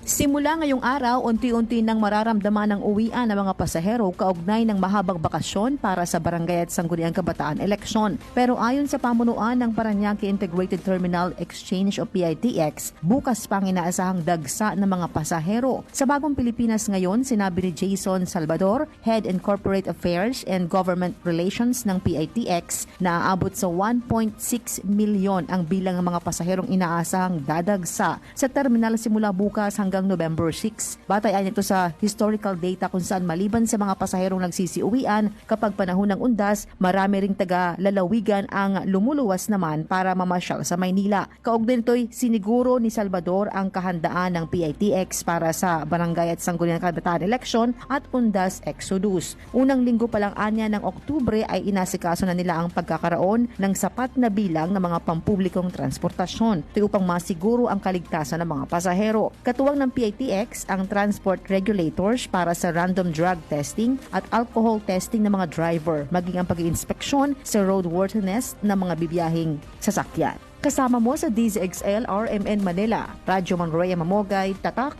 Simula ngayong araw, unti-unti nang mararamdaman ng uwian ng mga pasahero kaugnay ng mahabang bakasyon para sa Barangay at Sangguniang Kabataan eleksyon. Pero ayon sa pamunuan ng Paranaque Integrated Terminal Exchange o PITX, bukas pang inaasahang dagsa ng mga pasahero. Sa bagong Pilipinas ngayon, sinabi ni Jason Salvador, Head in Corporate Affairs and Government Relations ng PITX, na aabot sa 1.6 milyon ang bilang ng mga pasaherong inaasahang dadagsa sa terminal simula bukas hanggang November 6. Batayan ito sa historical data kung saan maliban sa mga pasaherong nagsisiuwian kapag panahon ng undas, marami ring taga lalawigan ang lumuluwas naman para mamasyal sa Maynila. Kaugnay nito'y siniguro ni Salvador ang kahandaan ng PITX para sa barangay at sangguniang kabataan eleksyon at undas exodus. Unang linggo pa lang anya ng Oktubre ay inasikaso na nila ang pagkakaroon ng sapat na bilang ng mga pampublikong transportasyon ito upang masiguro ang kaligtasan ng mga pasahero. Katuwang ng PITX ang transport regulators para sa random drug testing at alcohol testing ng mga driver, maging ang pag-iinspeksyon sa roadworthiness ng mga bibiyahing sasakyan. Kasama mo sa DZXL RMN Manila, Radyo Monroya Mamogay, Tatak,